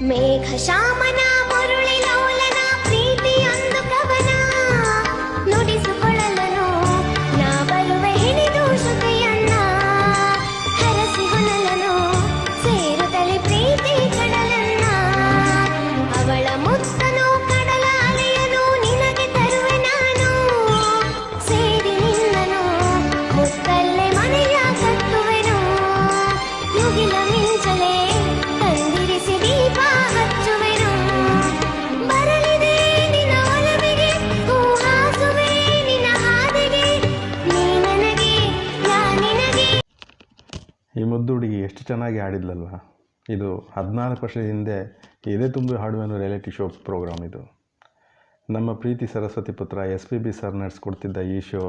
मेघशामना ಈ ಮುದ್ದು ಹುಡುಗಿ ಎಷ್ಟು ಚೆನ್ನಾಗಿ ಹಾಡಿದ್ಲಲ್ವ? ಇದು ಹದಿನಾಲ್ಕು ವರ್ಷದ ಹಿಂದೆ ಎದೆ ತುಂಬಿ ಅನ್ನೋ ರಿಯಾಲಿಟಿ ಶೋ ಪ್ರೋಗ್ರಾಮ್ ಇದು. ನಮ್ಮ ಪ್ರೀತಿ ಸರಸ್ವತಿ ಪುತ್ರ ಎಸ್ ಪಿ ಬಿ ಸರ್ ನಡೆಸ್ಕೊಡ್ತಿದ್ದ ಈ ಶೋ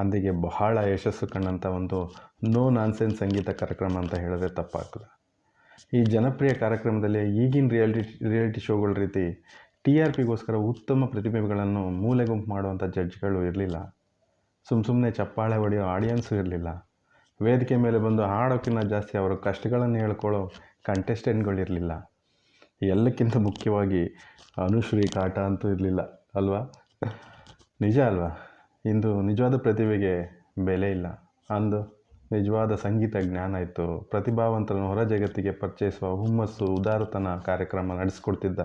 ಅಂದಿಗೆ ಬಹಳ ಯಶಸ್ಸು ಕಂಡಂಥ ಒಂದು ನೋ ನಾನ್ಸೆನ್ಸ್ ಸಂಗೀತ ಕಾರ್ಯಕ್ರಮ ಅಂತ ಹೇಳಿದ್ರೆ ತಪ್ಪಾಗ್ತದೆ. ಈ ಜನಪ್ರಿಯ ಕಾರ್ಯಕ್ರಮದಲ್ಲಿ ಈಗಿನ ರಿಯಾಲಿಟಿ ರಿಯಾಲಿಟಿ ಶೋಗಳ ರೀತಿ ಟಿ ಆರ್ ಪಿಗೋಸ್ಕರ ಉತ್ತಮ ಪ್ರತಿಭೆಗಳನ್ನು ಮೂಲೆ ಗುಂಪು ಮಾಡುವಂಥ ಜಡ್ಜ್ಗಳು ಇರಲಿಲ್ಲ. ಸುಮ್ಮ ಸುಮ್ಮನೆ ಚಪ್ಪಾಳೆ ಹೊಡೆಯೋ ಆಡಿಯನ್ಸು ಇರಲಿಲ್ಲ. ವೇದಿಕೆ ಮೇಲೆ ಬಂದು ಹಾಡೋಕ್ಕಿಂತ ಜಾಸ್ತಿ ಅವರು ಕಷ್ಟಗಳನ್ನು ಹೇಳ್ಕೊಳ್ಳೋ ಕಂಟೆಸ್ಟೆಂಟ್ಗಳಿರಲಿಲ್ಲ ಎಲ್ಲಕ್ಕಿಂತ ಮುಖ್ಯವಾಗಿ ಅನುಶ್ರೀ ಕಾಟ ಅಂತೂ ಇರಲಿಲ್ಲ, ಅಲ್ವಾ? ನಿಜ ಅಲ್ವಾ? ಇಂದು ನಿಜವಾದ ಪ್ರತಿಭೆಗೆ ಬೆಲೆ ಇಲ್ಲ. ಅಂದು ನಿಜವಾದ ಸಂಗೀತ ಜ್ಞಾನ ಇತ್ತು. ಪ್ರತಿಭಾವಂತರನ್ನು ಹೊರ ಜಗತ್ತಿಗೆ ಪರಿಚಯಿಸುವ ಹುಮ್ಮಸ್ಸು, ಉದಾರತನ ಕಾರ್ಯಕ್ರಮ ನಡೆಸ್ಕೊಡ್ತಿದ್ದ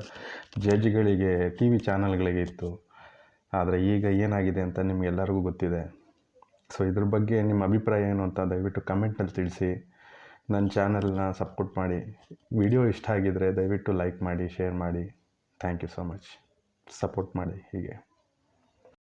ಜಡ್ಜ್ಗಳಿಗೆ ಟಿ ವಿ ಚಾನಲ್ಗಳಿಗೆ ಇತ್ತು. ಆದರೆ ಈಗ ಏನಾಗಿದೆ ಅಂತ ನಿಮಗೆಲ್ಲರಿಗೂ ಗೊತ್ತಿದೆ. ಸೊ ಇದ್ರ ಬಗ್ಗೆ ನಿಮ್ಮ ಅಭಿಪ್ರಾಯ ಏನು ಅಂತ ದಯವಿಟ್ಟು ಕಮೆಂಟಲ್ಲಿ ತಿಳಿಸಿ. ನನ್ನ ಚಾನಲ್ನ ಸಪೋರ್ಟ್ ಮಾಡಿ. ವಿಡಿಯೋ ಇಷ್ಟ ಆಗಿದರೆ ದಯವಿಟ್ಟು ಲೈಕ್ ಮಾಡಿ ಶೇರ್ ಮಾಡಿ. Thank you so much support ಮಾಡಿ ಹೀಗೆ.